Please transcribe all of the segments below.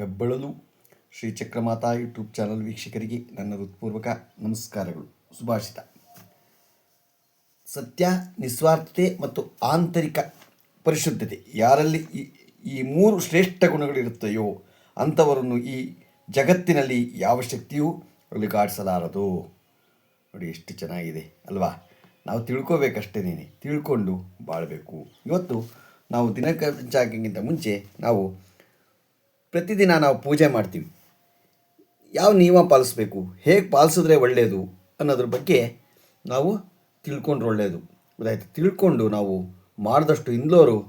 ಹೆಬ್ಬಳಲು Shri Chakramata YouTube channel ವೀಕ್ಷಕರಿಗೆ ನನ್ನ ಹೃತ್ಪೂರ್ವಕ ನಮಸ್ಕಾರಗಳು. ಸುಭಾಷಿತ. ಸತ್ಯ, ನಿಸ್ವಾರ್ಥತೆ ಮತ್ತು ಆಂತರಿಕ ಪರಿಶುದ್ಧತೆ ಯಾರಲ್ಲಿ ಈ ಮೂರು ಶ್ರೇಷ್ಠ ಗುಣಗಳಿರುತ್ತೆಯೋ ಅಂಥವರನ್ನು ಈ ಜಗತ್ತಿನಲ್ಲಿ ಯಾವ ಶಕ್ತಿಯೂ ಅಲುಗಾಡಿಸಲಾರದು ನೋಡಿ ಎಷ್ಟು ಚೆನ್ನಾಗಿದೆ ಅಲ್ವಾ? ನಾವು ತಿಳ್ಕೋಬೇಕಷ್ಟೇನೇ ತಿಳ್ಕೊಂಡು ಬಾಳಬೇಕು. ಇವತ್ತು ನಾವು ದಿನಕ್ಕಿಂತ ಮುಂಚೆ ನಾವು ಪ್ರತಿದಿನ ನಾವು ಪೂಜೆ ಮಾಡ್ತೀವಿ. ಯಾವ ನಿಯಮ ಪಾಲಿಸ್ಬೇಕು? ಹೇಗೆ ಪಾಲಿಸಿದ್ರೆ ಒಳ್ಳೆಯದು ಅನ್ನೋದ್ರ ಬಗ್ಗೆ ನಾವು ತಿಳ್ಕೊಂಡ್ರೆ ಒಳ್ಳೆಯದು ಗೊತ್ತಾಯ್ತು ತಿಳ್ಕೊಂಡು ನಾವು ಮಾಡಿದಷ್ಟು ಇಂದೋರು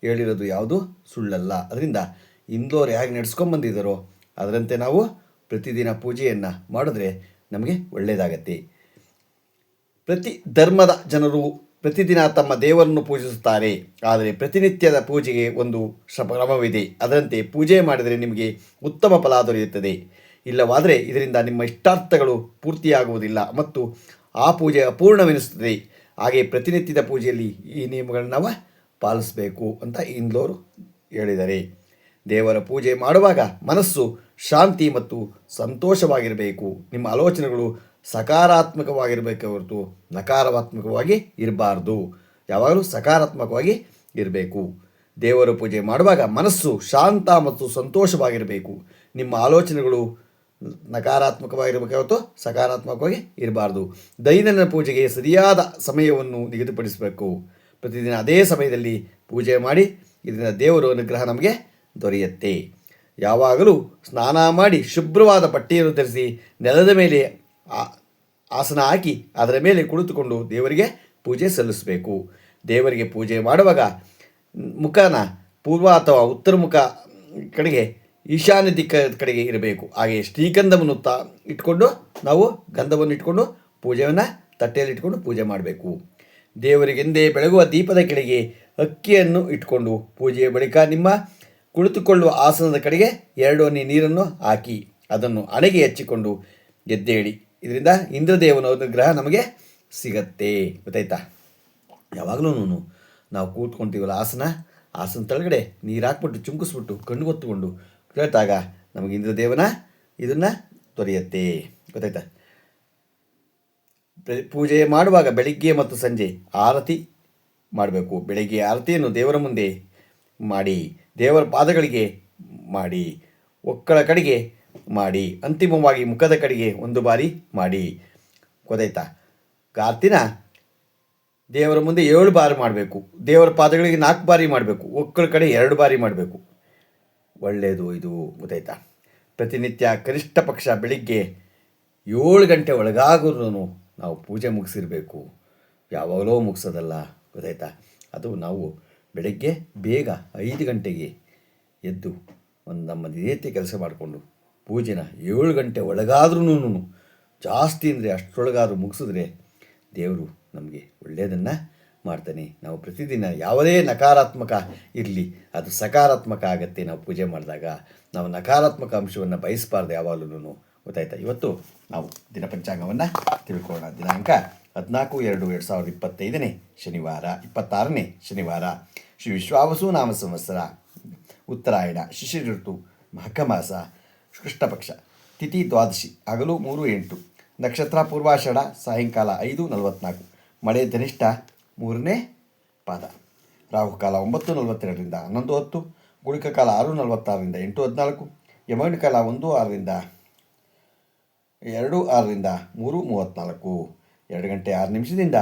ಹೇಳಿರೋದು ಯಾವುದು? ಸುಳ್ಳಲ್ಲ. ಅದರಿಂದ ಇಂದೋರು ಹೇಗೆ ನಡೆಸ್ಕೊಂಬಂದಿದ್ದಾರೋ ಅದರಂತೆ ನಾವು ಪ್ರತಿದಿನ ಪೂಜೆಯನ್ನು ಮಾಡಿದ್ರೆ ನಮಗೆ ಒಳ್ಳೆಯದಾಗತ್ತೆ ಪ್ರತಿ ಧರ್ಮದ ಜನರು ಪ್ರತಿದಿನ ತಮ್ಮ ದೇವರನ್ನು ಪೂಜಿಸುತ್ತಾರೆ. ಆದರೆ ಪ್ರತಿನಿತ್ಯದ ಪೂಜೆಗೆ ಒಂದು ಕ್ರಮವಿದೆ ಅದರಂತೆ ಪೂಜೆ ಮಾಡಿದರೆ ನಿಮಗೆ ಉತ್ತಮ ಫಲ ದೊರೆಯುತ್ತದೆ. ಇಲ್ಲವಾದರೆ ಇದರಿಂದ ನಿಮ್ಮ ಇಷ್ಟಾರ್ಥಗಳು ಪೂರ್ತಿಯಾಗುವುದಿಲ್ಲ ಮತ್ತು ಆ ಪೂಜೆ ಅಪೂರ್ಣವೆನಿಸುತ್ತದೆ. ಹಾಗೆ ಪ್ರತಿನಿತ್ಯದ ಪೂಜೆಯಲ್ಲಿ ಈ ನಿಯಮಗಳನ್ನು ನಾವು ಪಾಲಿಸಬೇಕು ಅಂತ ಇಂದೋರು ಹೇಳಿದರೆ. ದೇವರ ಪೂಜೆ ಮಾಡುವಾಗ ಮನಸ್ಸು ಶಾಂತಿ ಮತ್ತು ಸಂತೋಷವಾಗಿರಬೇಕು. ನಿಮ್ಮ ಆಲೋಚನೆಗಳು ಸಕಾರಾತ್ಮಕವಾಗಿರಬೇಕೆ ಹೊರತು ನಕಾರಾತ್ಮಕವಾಗಿ ಇರಬಾರ್ದು. ಯಾವಾಗಲೂ ಸಕಾರಾತ್ಮಕವಾಗಿ ಇರಬೇಕು. ದೇವರ ಪೂಜೆ ಮಾಡುವಾಗ ಮನಸ್ಸು ಶಾಂತ ಮತ್ತು ಸಂತೋಷವಾಗಿರಬೇಕು. ನಿಮ್ಮ ಆಲೋಚನೆಗಳು ನಕಾರಾತ್ಮಕವಾಗಿರಬೇಕು ಹೊರತು ಸಕಾರಾತ್ಮಕವಾಗಿ ಇರಬಾರ್ದು. ದೈನಂದಿನ ಪೂಜೆಗೆ ಸರಿಯಾದ ಸಮಯವನ್ನು ನಿಗದಿಪಡಿಸಬೇಕು. ಪ್ರತಿದಿನ ಅದೇ ಸಮಯದಲ್ಲಿ ಪೂಜೆ ಮಾಡಿ, ಇದರಿಂದ ದೇವರ ಅನುಗ್ರಹ ನಮಗೆ ದೊರೆಯುತ್ತೆ. ಯಾವಾಗಲೂ ಸ್ನಾನ ಮಾಡಿ ಶುಭ್ರವಾದ ಬಟ್ಟೆಯನ್ನು ಧರಿಸಿ ನೆಲದ ಮೇಲೆ ಆಸನ ಹಾಕಿ ಅದರ ಮೇಲೆ ಕುಳಿತುಕೊಂಡು ದೇವರಿಗೆ ಪೂಜೆ ಸಲ್ಲಿಸಬೇಕು. ದೇವರಿಗೆ ಪೂಜೆ ಮಾಡುವಾಗ ಮುಖನ ಪೂರ್ವ ಅಥವಾ ಉತ್ತರ ಮುಖ ಕಡೆಗೆ, ಈಶಾನ್ಯ ದಿಕ್ಕ ಕಡೆಗೆ ಇರಬೇಕು. ಹಾಗೆ ಶ್ರೀಗಂಧವನ್ನು ತ ಇಟ್ಕೊಂಡು ನಾವು ಗಂಧವನ್ನು ಇಟ್ಕೊಂಡು ಪೂಜೆಯನ್ನು ತಟ್ಟೆಯಲ್ಲಿ ಇಟ್ಕೊಂಡು ಪೂಜೆ ಮಾಡಬೇಕು. ದೇವರಿಗೆಂದೇ ಬೆಳಗುವ ದೀಪದ ಕೆಳಗೆ ಅಕ್ಕಿಯನ್ನು ಇಟ್ಕೊಂಡು ಪೂಜೆಯ ಬಳಿಕ ನಿಮ್ಮ ಕುಳಿತುಕೊಳ್ಳುವ ಆಸನದ ಕಡೆಗೆ ಎರಡು ನೀರನ್ನು ಹಾಕಿ ಅದನ್ನು ಅಣೆಗೆ ಹಚ್ಚಿಕೊಂಡು ಎದ್ದೇಳಿ ಇದರಿಂದ ಇಂದ್ರದೇವನ ಗ್ರಹ ನಮಗೆ ಸಿಗತ್ತೆ. ಗೊತ್ತಾಯ್ತಾ? ಯಾವಾಗಲೂ ನಾವು ಕೂತ್ಕೊಂತೀವಲ್ಲ ಆಸನ ಆಸನ ತಳಗಡೆ ನೀರು ಹಾಕ್ಬಿಟ್ಟು, ಚುಂಕಿಸ್ಬಿಟ್ಟು, ಕಣ್ಣು ಹೊತ್ತುಕೊಂಡು ಕೇಳ್ತಾಗ ನಮಗೆ ಇಂದ್ರದೇವನ ಇದನ್ನು ದೊರೆಯುತ್ತೆ. ಗೊತ್ತಾಯ್ತಾ? ಪೂಜೆ ಮಾಡುವಾಗ ಬೆಳಿಗ್ಗೆ ಮತ್ತು ಸಂಜೆ ಆರತಿ ಮಾಡಬೇಕು. ಬೆಳಿಗ್ಗೆ ಆರತಿಯನ್ನು ದೇವರ ಮುಂದೆ ಮಾಡಿ, ದೇವರ ಪಾದಗಳಿಗೆ ಮಾಡಿ ಒಕ್ಕಳ ಕಡೆಗೆ ಮಾಡಿ, ಅಂತಿಮವಾಗಿ ಮುಖದ ಕಡೆಗೆ ಒಂದು ಬಾರಿ ಮಾಡಿ. ಗೊತ್ತಾಯ್ತಾ? ಆರತಿನ ದೇವರ ಮುಂದೆ ಏಳು ಬಾರಿ ಮಾಡಬೇಕು. ದೇವರ ಪಾದಗಳಿಗೆ ನಾಲ್ಕು ಬಾರಿ ಮಾಡಬೇಕು. ಒಕ್ಕಳ ಕಡೆ ಎರಡು ಬಾರಿ ಮಾಡಬೇಕು. ಒಳ್ಳೆಯದು ಇದು. ಗೊತ್ತಾಯ್ತಾ? ಪ್ರತಿನಿತ್ಯ ಕನಿಷ್ಠ ಪಕ್ಷ ಬೆಳಿಗ್ಗೆ ಏಳು ಗಂಟೆ ಒಳಗಾಗೂ ನಾವು ಪೂಜೆ ಮುಗಿಸಿರಬೇಕು. ಯಾವಾಗಲೋ ಮುಗಿಸೋದಲ್ಲ. ಗೊತ್ತಾಯ್ತಾ? ಅದು ನಾವು ಬೆಳಗ್ಗೆ ಬೇಗ ಐದು ಗಂಟೆಗೆ ಎದ್ದು ಒಂದು ನಮ್ಮ ನಿರೀತಿ ಕೆಲಸ ಮಾಡಿಕೊಂಡು ಪೂಜೆನ ಏಳು ಗಂಟೆ ಒಳಗಾದ್ರೂ ಜಾಸ್ತಿ ಅಂದರೆ ಅಷ್ಟರೊಳಗಾದ್ರೂ ಮುಗಿಸಿದ್ರೆ ದೇವರು ನಮಗೆ ಒಳ್ಳೆಯದನ್ನು ಮಾಡ್ತಾನೆ. ನಾವು ಪ್ರತಿದಿನ ಯಾವುದೇ ನಕಾರಾತ್ಮಕ ಇರಲಿ, ಅದು ಸಕಾರಾತ್ಮಕ ಆಗತ್ತೆ ನಾವು ಪೂಜೆ ಮಾಡಿದಾಗ. ನಾವು ನಕಾರಾತ್ಮಕ ಅಂಶವನ್ನು ಬಯಸಬಾರ್ದು ಯಾವಾಗಲೂ ಗೊತ್ತಾಯ್ತಾ? ಇವತ್ತು ನಾವು ದಿನಪಂಚಾಂಗವನ್ನು ತಿಳ್ಕೊಳ್ಳೋಣ. ದಿನಾಂಕ ಹದಿನಾಲ್ಕು ಎರಡು ಎರಡು ಸಾವಿರದ ಇಪ್ಪತ್ತೈದನೇ ಶನಿವಾರ, ಇಪ್ಪತ್ತಾರನೇ ಶನಿವಾರ. ಶ್ರೀ ವಿಶ್ವಾವಸು ನಾಮ ಸಂವತ್ಸರ, ಉತ್ತರಾಯಣ ಶಿಶಿರ ಋತು ಮಹಕಮಾಸ ಕೃಷ್ಣಪಕ್ಷ. ತಿಥಿ ದ್ವಾದಶಿ, ಹಗಲು ಮೂರು ಎಂಟು, ನಕ್ಷತ್ರ ಪೂರ್ವಾಷಾಢ, ಸಾಯಂಕಾಲ ಐದು ನಲವತ್ನಾಲ್ಕು, ಮಳೆ ಧನಿಷ್ಠ ಮೂರನೇ ಪಾದ. ರಾಹುಕಾಲ ಒಂಬತ್ತು ನಲವತ್ತೆರಡರಿಂದ ಹನ್ನೊಂದು ಹತ್ತು, ಗುಳಿಕ ಕಾಲ ಆರು ನಲವತ್ತಾರರಿಂದ ಎಂಟು ಹದಿನಾಲ್ಕು, ಯಮಗಣ ಕಾಲ ಒಂದು ಆರರಿಂದ ಎರಡು ಆರರಿಂದ ಮೂರು ಮೂವತ್ತ್ನಾಲ್ಕು ಎರಡು ಗಂಟೆ ಆರು ನಿಮಿಷದಿಂದ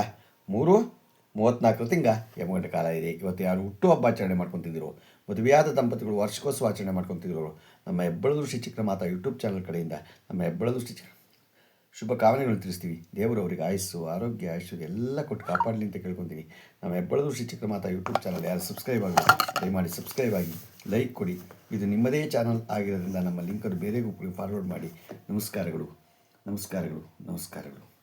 ಮೂರು ಮೂವತ್ತ್ನಾಲ್ಕರ ತಿಂಗ ಗಂಟೆ ಕಾಲ ಇದೆ. ಇವತ್ತು ಯಾರು ಹುಟ್ಟುಹಬ್ಬ ಆಚರಣೆ ಮಾಡ್ಕೊತಿದ್ರು. ಮದುವೆಯಾದ ದಂಪತಿಗಳು ವರ್ಷಕೋತ್ಸವ ಆಚರಣೆ ಮಾಡ್ಕೊತಿದ್ರು. ನಮ್ಮ ಹೆಬ್ಬಳದು ಶ್ರೀ ಚಿಕ್ಕಮಾತಾ ಯೂಟ್ಯೂಬ್ ಚಾನಲ್ ಕಡೆಯಿಂದ ನಮ್ಮ ಹೆಬ್ಬಳ ದೃಷ್ಟಿ ಚಿಕ್ಕ ಶುಭ ಕಾಮನೆಗಳು ತಿಳಿಸ್ತೀವಿ. ದೇವರು ಅವರಿಗೆ ಆಯಸ್ಸು, ಆರೋಗ್ಯ, ಐಶ್ವರ್ಯ ಎಲ್ಲ ಕೊಟ್ಟು ಕಾಪಾಡಲಿ ಅಂತ ಕೇಳ್ಕೊತೀನಿ. ನಮ್ಮ ಹೆಬ್ಬಳ ದೃಷ್ಟಿ ಚಿಕ್ಕ ಮಾತಾ ಯೂಟ್ಯೂಬ್ ಚಾನಲ್ ಯಾರು ಸಬ್ಸ್ಕ್ರೈಬ್ ಆಗಿ ದಯಮಾಡಿ ಸಬ್ಸ್ಕ್ರೈಬ್ ಆಗಿ ಲೈಕ್ ಕೊಡಿ. ಇದು ನಿಮ್ಮದೇ ಚಾನಲ್ ಆಗಿರೋದ್ರಿಂದ ನಮ್ಮ ಲಿಂಕನ್ನು ಬೇರೆಗೂ ಫಾರ್ವರ್ಡ್ ಮಾಡಿ. ನಮಸ್ಕಾರಗಳು. ನಮಸ್ಕಾರಗಳು. ನಮಸ್ಕಾರಗಳು.